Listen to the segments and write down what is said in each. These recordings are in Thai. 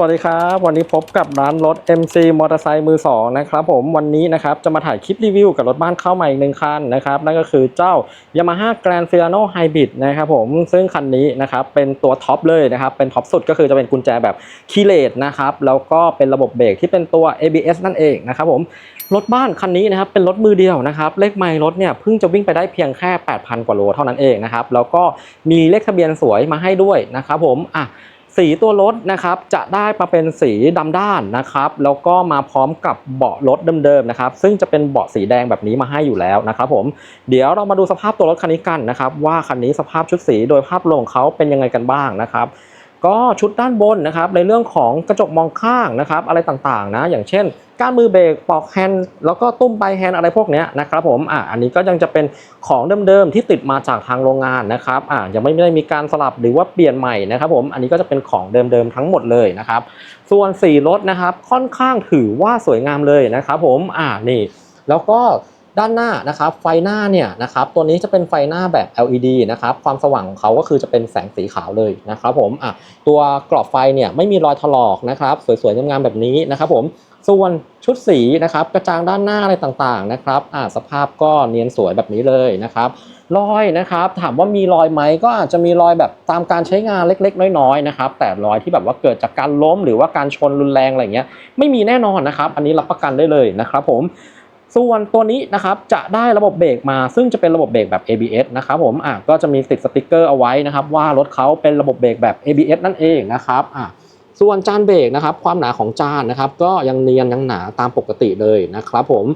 วัสดีครับ วันนี้พบกับร้านรถ MC มอเตอร์ไซค์มือสองนะครับผมวันนี้นะครับจะมาถ่ายคลิปรีวิวกับรถบ้านเข้าใหม่อีกหนึ่งคันนะครับนั่นก็คือเจ้า Yamaha Grand Fiano Hybrid นะครับผมซึ่งคันนี้นะครับเป็นตัวท็อปเลยนะครับเป็นท็อปสุดก็คือจะเป็นกุญแจแบบคีเลตนะครับแล้วก็เป็นระบบเบรกที่เป็นตัว ABS นั่นเองนะครับผมรถบ้านคันนี้นะครับเป็นรถมือเดียวนะครับเลขไมล์รถเนี่ยเพิ่งจะวิ่งไปได้เพียงแค่ 8,000 กว่าโลเท่านั้นเองนะครับแล้วก็มีเลขทะเบียนสวยมาให้ด้วยนะครับผมอะ สีตัวรถนะครับจะได้มาเป็นสีดำด้านนะครับ แล้วก็มาพร้อมกับเบาะรถเดิมๆนะครับ ซึ่งจะเป็นเบาะสีแดงแบบนี้มาให้อยู่แล้วนะครับผมเดี๋ยวเรามาดูสภาพตัวรถคันนี้กันนะครับ ว่าคันนี้สภาพชุดสีโดยภาพรวมของเขาเป็นยังไงกันบ้างนะครับ ก็ชุดด้านบนนะครับในเรื่องของกระจกมองข้างนะครับอะไรต่างๆนะอย่างเช่นก้านมือเบรกปอกแฮนด์แล้วก็ตุ้มใบแฮนด์อะไรพวกนี้นะครับผมอะอันนี้ก็ยังจะเป็นของเดิมๆที่ติดมาจากทางโรงงานนะครับอะยังไม่ได้มีการสลับหรือว่าเปลี่ยนใหม่นะครับผมอันนี้ก็จะเป็นของเดิมๆทั้งหมดเลยนะครับส่วนสีรถนะครับค่อนข้างถือว่าสวยงามเลยนะครับผมอ่านี่แล้วก็ ด้านหน้านะครับไฟหน้าเนี่ยนะครับตัวนี้จะเป็นไฟหน้าแบบ LED นะครับความสว่างของเขาก็คือจะเป็นแสงสีขาวเลยนะครับผมอะตัวกรอบไฟเนี่ยไม่มีรอยถลอกนะครับสวยๆงามๆแบบนี้นะครับผมส่วนชุดสีนะครับกระจังด้านหน้าอะไรต่างๆนะครับอะสภาพก็เนียนสวยแบบนี้เลยนะครับรอยนะครับถามว่ามีรอยไหมก็อาจจะมีรอยแบบตามการใช้งานเล็กๆ น้อยๆนะครับแต่รอยที่แบบว่าเกิดจากการล้มหรือว่าการชนรุนแรงอะไรเงี้ยไม่มีแน่นอนนะครับ อันนี้รับประกันได้เลยนะครับผม ส่วนตัวนี้นะครับจะได้ระบบเบรกมา ซึ่งจะเป็นระบบเบรกแบบ ABS นะครับผมอะก็จะมีติดสติกเกอร์เอาไว้นะครับว่ารถเขาเป็นระบบเบรกแบบ ABS นั่นเองนะครับอะส่วนจานเบรกนะครับความหนาของจานนะครับก็ยังเนียนยังหนาตามปกติเลยนะครับผม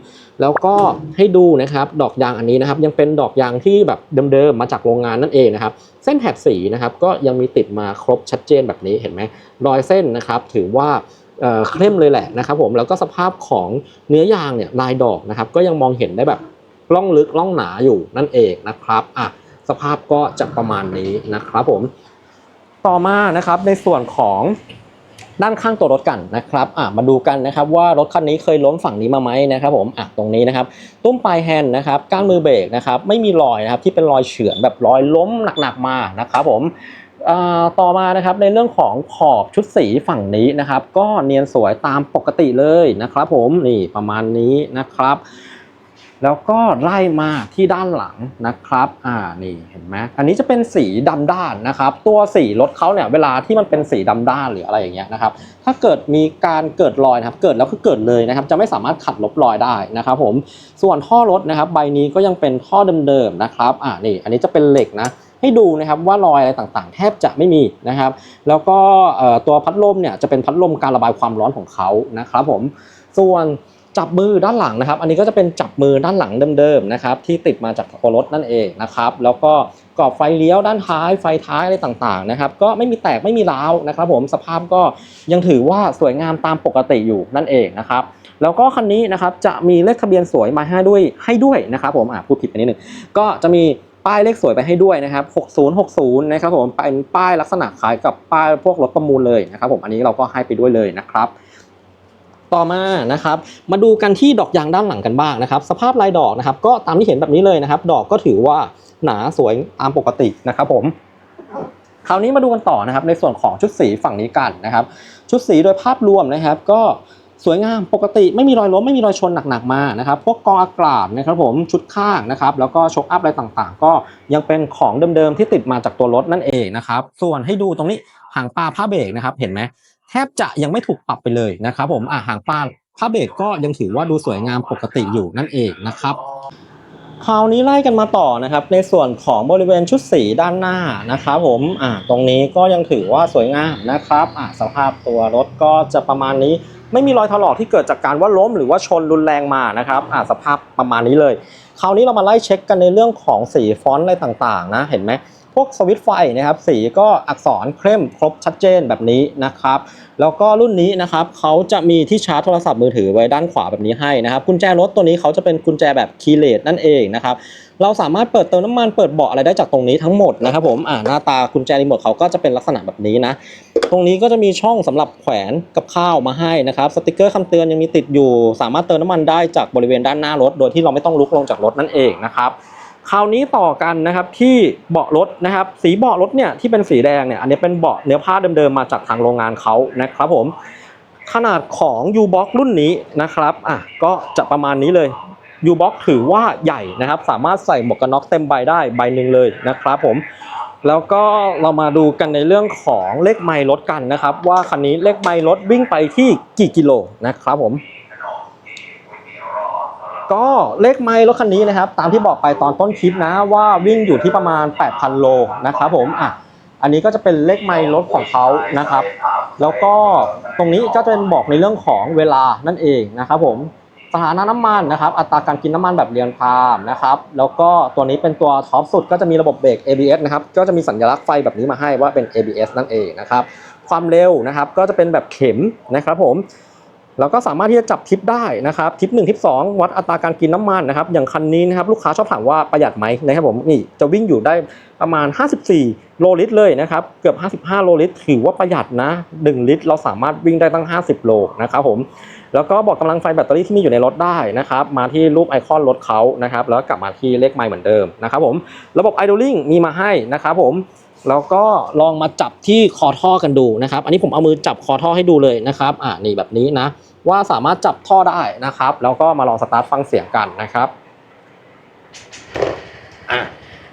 แล้วก็ให้ดูนะครับดอกยางอันนี้นะครับยังเป็นดอกยางที่แบบเดิมๆมาจากโรงงานนั่นเองนะครับเส้นแถบสีนะครับก็ยังมีติดมาครบชัดเจนแบบนี้เห็นไหมรอยเส้นนะครับถือว่า เข้มเลยแหละนะครับผมแล้วก็สภาพของเนื้อยางเนี่ยลายดอกนะครับก็ยังมองเห็นได้แบบล่องลึกล่องหนาอยู่นั่นเองนะครับอะสภาพก็จะประมาณนี้นะครับผมต่อมานะครับในส่วนของด้านข้างตัวรถกันนะครับอะมาดูกันนะครับว่ารถคันนี้เคยล้มฝั่งนี้มาไหมนะครับผมอะตรงนี้นะครับตุ้มปลายแฮนด์นะครับก้านมือเบรกนะครับไม่มีรอยนะครับที่เป็นรอยเฉือนแบบรอยล้มหนักๆมานะครับผม ต่อมานะครับในเรื่องของขอบชุดสีฝั่งนี้นะครับ ก็เนียนสวยตามปกติเลยนะครับ ผมนี่ประมาณนี้นะครับ แล้วก็ไล่มาที่ด้านหลังนะครับอ่านี่เห็นไหมอันนี้จะเป็นสีดำด้านนะครับ ตัวสีรถเขาเนี่ยเวลาที่มันเป็นสีดำด้านหรืออะไรอย่างเงี้ยนะครับ ถ้าเกิดมีการเกิดรอยนะครับ เกิดแล้วคือเกิดเลยนะครับ จะไม่สามารถขัดลบรอยได้นะครับ ผมส่วนท่อรถนะครับ ใบนี้ก็ยังเป็นท่อเดิมๆนะครับอ่านี่อันนี้จะเป็นเหล็กนะ ให้ดูนะครับว่ารอยอะไรต่างๆ แทบจะไม่มีนะครับ แล้วก็ตัวพัดลมเนี่ยจะเป็นพัดลมการระบายความร้อนของเขานะครับผมส่วนจับมือด้านหลังนะครับ อันนี้ก็จะเป็นจับมือด้านหลังเดิมๆนะครับที่ติดมาจากตัวรถนั่นเองนะครับ แล้วก็กรอบไฟเลี้ยวด้านท้ายไฟท้ายอะไรต่างๆนะครับ ก็ไม่มีแตกไม่มีร้าวนะครับ ผมสภาพก็ยังถือว่าสวยงามตามปกติอยู่นั่นเองนะครับ แล้วก็คันนี้นะครับจะมีเลขทะเบียนสวยมาให้ด้วยให้ด้วยนะครับ ผมอะพูดผิดไปนิดนึงก็จะมี ป้ายเลขสวยไปให้ด้วยนะครับ 6060 นะครับผมเป็นป้ายลักษณะคล้ายกับป้ายพวกรถประมูลเลยนะครับผมอันนี้เราก็ให้ไปด้วยเลยนะครับต่อมานะครับมาดูกันที่ดอกยางด้านหลังกันบ้างนะครับ สภาพลายดอกนะครับ ก็ตามที่เห็นแบบนี้เลยนะครับ ดอกก็ถือว่าหนาสวยตามปกตินะครับผมคราวนี้มาดูกันต่อนะครับในส่วนของชุดสีฝั่งนี้กันนะครับ ชุดสีโดยภาพรวมนะครับ ก็ สวยงามปกติไม่มีรอยล้มไม่มีรอยชนหนักๆมานะครับพวกกองอากาศนะครับผมชุดข้างนะครับแล้วก็ช็อคอัพอะไรต่างๆ ก็ยังเป็นของเดิมๆที่ติดมาจากตัวรถนั่นเองนะครับส่วนให้ดูตรงนี้หางปลาผ้าเบรกนะครับเห็นไหมแทบจะยังไม่ถูกปรับไปเลยนะครับผมอะหางปลาผ้าเบรกก็ยังถือว่าดูสวยงามปกติอยู่นั่นเองนะครับ คราวนี้ไล่กันมาต่อนะครับ ในส่วนของบริเวณชุดสีด้านหน้านะครับผมอ่าตรงนี้ก็ยังถือว่าสวยงามนะครับอ่าสภาพตัวรถก็จะประมาณนี้ไม่มีรอยถลอกที่เกิดจากการว่าล้มหรือว่าชนรุนแรงมานะครับอ่าสภาพประมาณนี้เลย คราวนี้เรามาไล่เช็คกันในเรื่องของสีฟอนต์อะไรต่างๆ นะเห็นไหม พวกสวิตไฟนะครับสีก็อักษรเข้มครบชัดเจนแบบนี้นะครับ แล้วก็รุ่นนี้นะครับเขาจะมีที่ชาร์จโทรศัพท์มือถือไว้ด้านขวาแบบนี้ให้นะครับกุญแจรถตัวนี้เขาจะเป็นกุญแจแบบคีย์เลสนั่นเองนะครับเราสามารถเปิดเติมน้ำมันเปิดเบาะอะไรได้จากตรงนี้ทั้งหมดนะครับผมอ่าหน้าตากุญแจรีโมทเขาก็จะเป็นลักษณะแบบนี้นะ ตรงนี้ก็จะมีช่องสำหรับแขวนกับข้าวมาให้นะครับสติกเกอร์คำเตือนยังมีติดอยู่ สามารถเติมน้ำมันได้จากบริเวณด้านหน้ารถ โดยที่เราไม่ต้องลุกลงจากรถนั่นเองนะครับ คราวนี้ต่อกันนะครับที่เบาะรถนะครับ สีเบาะรถเนี่ยที่เป็นสีแดงเนี่ยอันนี้เป็นเบาะเนื้อผ้าเดิมๆมาจากทางโรงงานเขานะครับผมขนาดของ U-Box รุ่นนี้นะครับอะก็จะประมาณนี้เลย U-Box ถือว่าใหญ่นะครับ สามารถใส่หมวกกันน็อกเต็มใบได้ใบหนึ่งเลยนะครับผมแล้วก็เรามาดูกันในเรื่องของเลขไมล์รถกันนะครับ ว่าคันนี้เลขไมล์รถวิ่งไปที่กี่กิโลนะครับผม ก็เลขไมล์รถคันนี้นะครับ ตามที่บอกไปตอนต้นคลิปนะว่าวิ่งอยู่ที่ประมาณ 8,000 โลนะครับผมอะอันนี้ก็จะเป็นเลขไมล์รถของเขานะครับ แล้วก็ตรงนี้ก็จะเป็นบอกในเรื่องของเวลานั่นเองนะครับผมสถานะน้ำมันนะครับ อัตราการกินน้ำมันแบบเรียนพามนะครับ แล้วก็ตัวนี้เป็นตัวท็อปสุดก็จะมีระบบเบรก ABS นะครับ ก็จะมีสัญลักษณ์ไฟแบบนี้มาให้ว่าเป็น ABS นั่นเองนะครับ ความเร็วนะครับ ก็จะเป็นแบบเข็มนะครับผม แล้วก็สามารถที่จะจับทิปได้นะครับทิป1ทิป2 วัดอัตราการกินน้ำมันนะครับอย่างคันนี้นะครับลูกค้าชอบถามว่าประหยัดไหมนะครับผมนี่จะวิ่งอยู่ได้ประมาณ 54 โลลิตรเลยนะครับเกือบ 55 โลลิตรถือว่าประหยัดนะ 1 ลิตร เราสามารถวิ่งได้ตั้ง 50 โลนะครับผม แล้วก็บอกกำลังไฟแบตเตอรี่ที่มีอยู่ในรถได้นะครับมาที่รูปไอคอนรถเขานะครับแล้วกลับมาที่เลขไมล์เหมือนเดิมนะครับผมระบบ idling มีมาให้นะครับผมแล้วก็ลองมาจับที่คอท่อกันดูนะครับ อันนี้ผมเอามือจับคอท่อให้ดูเลยนะครับ อ่านี่แบบนี้นะ ว่าสามารถจับท่อได้นะครับ แล้วก็มาลองสตาร์ทฟังเสียงกันนะครับอะ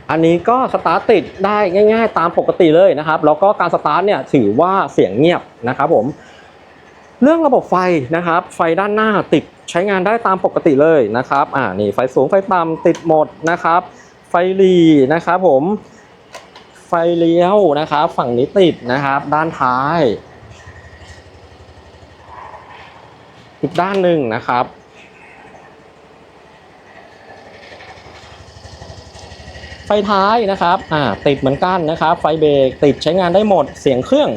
อันนี้ก็สตาร์ทติดได้ง่าย ๆ ตามปกติเลยนะครับ แล้วก็การสตาร์ทเนี่ยถือว่าเสียงเงียบนะครับผม เรื่องระบบไฟนะครับ ไฟด้านหน้าติดใช้งานได้ตามปกติเลยนะครับอ่านี่ไฟสูงไฟต่ำติดหมดนะครับ ไฟหลีนะครับผม ไฟเลี้ยวนะครับ ฝั่งนี้ติดนะครับ ด้านท้าย อีกด้านหนึ่งนะครับไฟท้ายนะครับ อ่า ติดเหมือนกันนะครับ ไฟเบรกติดใช้งานได้หมด เสียงเครื่อง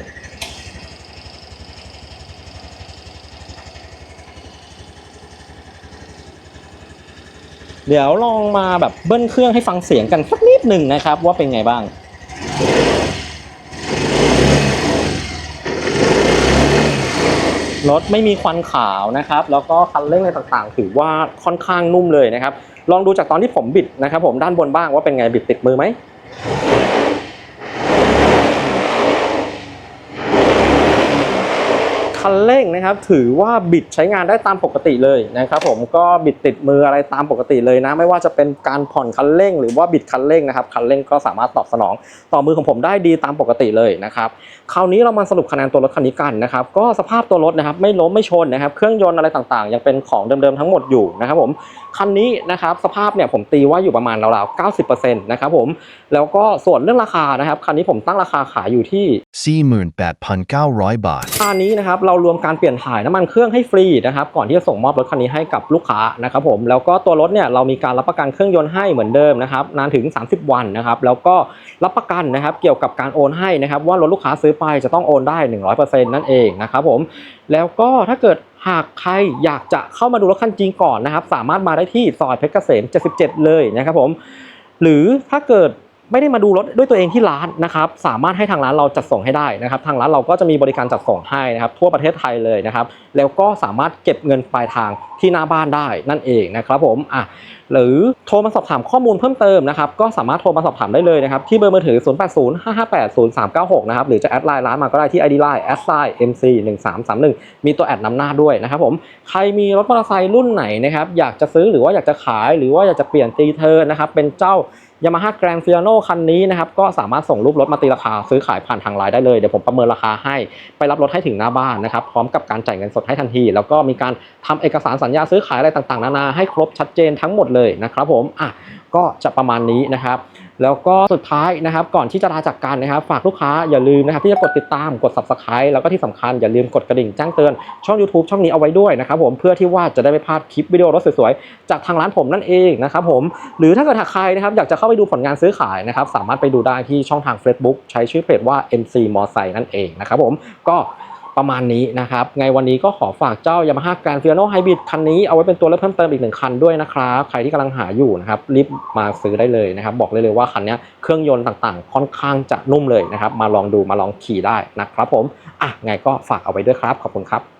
เดี๋ยวลองมาแบบเบิ้ลเครื่องให้ฟังเสียงกันสักนิดหนึ่งนะครับ ว่าเป็นไงบ้างรถไม่มีควันขาวนะครับ แล้วก็คันเร่งอะไรต่างๆ ถือว่าค่อนข้างนุ่มเลยนะครับ ลองดูจากตอนที่ผมบิดนะครับ ผมด้านบนบ้างว่าเป็นไงบิดติดมือไหม คันเร่งนะครับ ถือว่าบิดใช้งานได้ตามปกติเลยนะครับผมก็บิดติดมืออะไรตามปกติเลยนะ ไม่ว่าจะเป็นการผ่อนคันเร่ง หรือว่าบิดคันเร่งนะครับคันเร่งก็สามารถตอบสนอง ต่อมือของผมได้ดีตามปกติเลยนะครับคราวนี้เรามาสรุปคะแนนตัวรถคันนี้กันนะครับก็สภาพตัวรถนะครับไม่ล้มไม่ชนนะครับเครื่องยนต์อะไรต่างๆ ยังเป็นของเดิมๆทั้งหมดอยู่นะครับผม คันนี้นะครับสภาพเนี่ยผมตีว่าอยู่ประมาณราวๆ90%นะครับผมแล้วก็ส่วนเรื่องราคานะครับคันนี้ผมตั้งราคาขายอยู่ที่48,900 บาทราคานี้นะครับเรารวมการเปลี่ยนถ่ายน้ำมันเครื่องให้ฟรีนะครับก่อนที่จะส่งมอบรถคันนี้ให้กับลูกค้านะครับผมแล้วก็ตัวรถเนี่ยเรามีการรับประกันเครื่องยนต์ให้เหมือนเดิมนะครับนานถึง 30 วันนะครับแล้วก็รับประกันนะครับเกี่ยวกับการโอนให้นะครับว่ารถลูกค้าซื้อไปจะต้องโอนได้ 100%นั่นเองนะครับผมแล้วก็ถ้าเกิด หากใครอยากจะเข้ามาดูรถคันจริงก่อนนะครับ สามารถมาได้ที่ซอยเพชรเกษม 77 เลยนะครับผม หรือถ้าเกิด ไม่ได้มาดูรถด้วยตัวเองที่ร้านนะครับสามารถให้ทางร้านเราจัดส่งให้ได้นะครับ ทางร้านเราก็จะมีบริการจัดส่งให้นะครับ ทั่วประเทศไทยเลยนะครับ แล้วก็สามารถเก็บเงินปลายทางที่หน้าบ้านได้นั่นเองนะครับผมอะหรือโทรมาสอบถามข้อมูลเพิ่มเติมนะครับ ก็สามารถโทรมาสอบถามได้เลยนะครับ ที่เบอร์มือถือ 0805580396 นะครับ หรือจะแอดไลน์ร้านมาก็ได้ที่ ID Line แอดไซน์ MC 1331มีตัวแอดนำหน้าด้วยนะครับผมใครมีรถมอเตอร์ไซค์รุ่นไหนนะครับอยากจะซื้อหรือว่าอยากจะขาย หรือว่าอยากจะเปลี่ยนตีเทอร์นะครับเป็นเจ้า ยามาฮ่าแกรนฟิอาโนคันนี้นะครับก็สามารถส่งรูปรถมาตีราคาซื้อขายผ่านทางไลน์ได้เลย เดี๋ยวผมประเมินราคาให้ไปรับรถให้ถึงหน้าบ้านนะครับพร้อมกับการจ่ายเงินสดให้ทันที แล้วก็มีการทำเอกสารสัญญาซื้อขายอะไรต่างๆ นานาให้ครบชัดเจนทั้งหมดเลยนะครับผมอะก็จะประมาณนี้นะครับ แล้วก็สุดท้ายนะครับก่อนที่จะลาจากกันนะครับ ฝากลูกค้าอย่าลืมนะครับที่จะกดติดตามกด subscribe แล้วก็ที่สำคัญอย่าลืมกดกระดิ่งแจ้งเตือนช่อง YouTube ช่องนี้เอาไว้ด้วยนะครับผมเพื่อที่ว่าจะได้ไม่พลาดคลิปวิดีโอรถสวยๆ จากทางร้านผมนั่นเองนะครับผมหรือถ้าเกิดหากใครนะครับอยากจะเข้าไปดูผลงานซื้อขายนะครับสามารถไปดูได้ที่ช่องทาง Facebook ใช้ชื่อเพจว่า MC m o s i นั่นเองนะครับผมก็ ประมาณนี้นะครับ ไงวันนี้ก็ขอฝากเจ้าย amaha Grand Fiano Hybrid คันนี้เอาไว้เป็นตัวเลือกเพิ่มเติมอีกหนึ่งคันด้วยนะครับ ใครที่กำลังหาอยู่นะครับรีบมาซื้อได้เลยนะครับ บอกเลยเลยว่าคันนี้เครื่องยนต์ต่างๆ ค่อนข้างจะนุ่มเลยนะครับ มาลองดูมาลองขี่ได้นะครับผม อะไงก็ฝากเอาไว้ด้วยครับ ขอบคุณครับ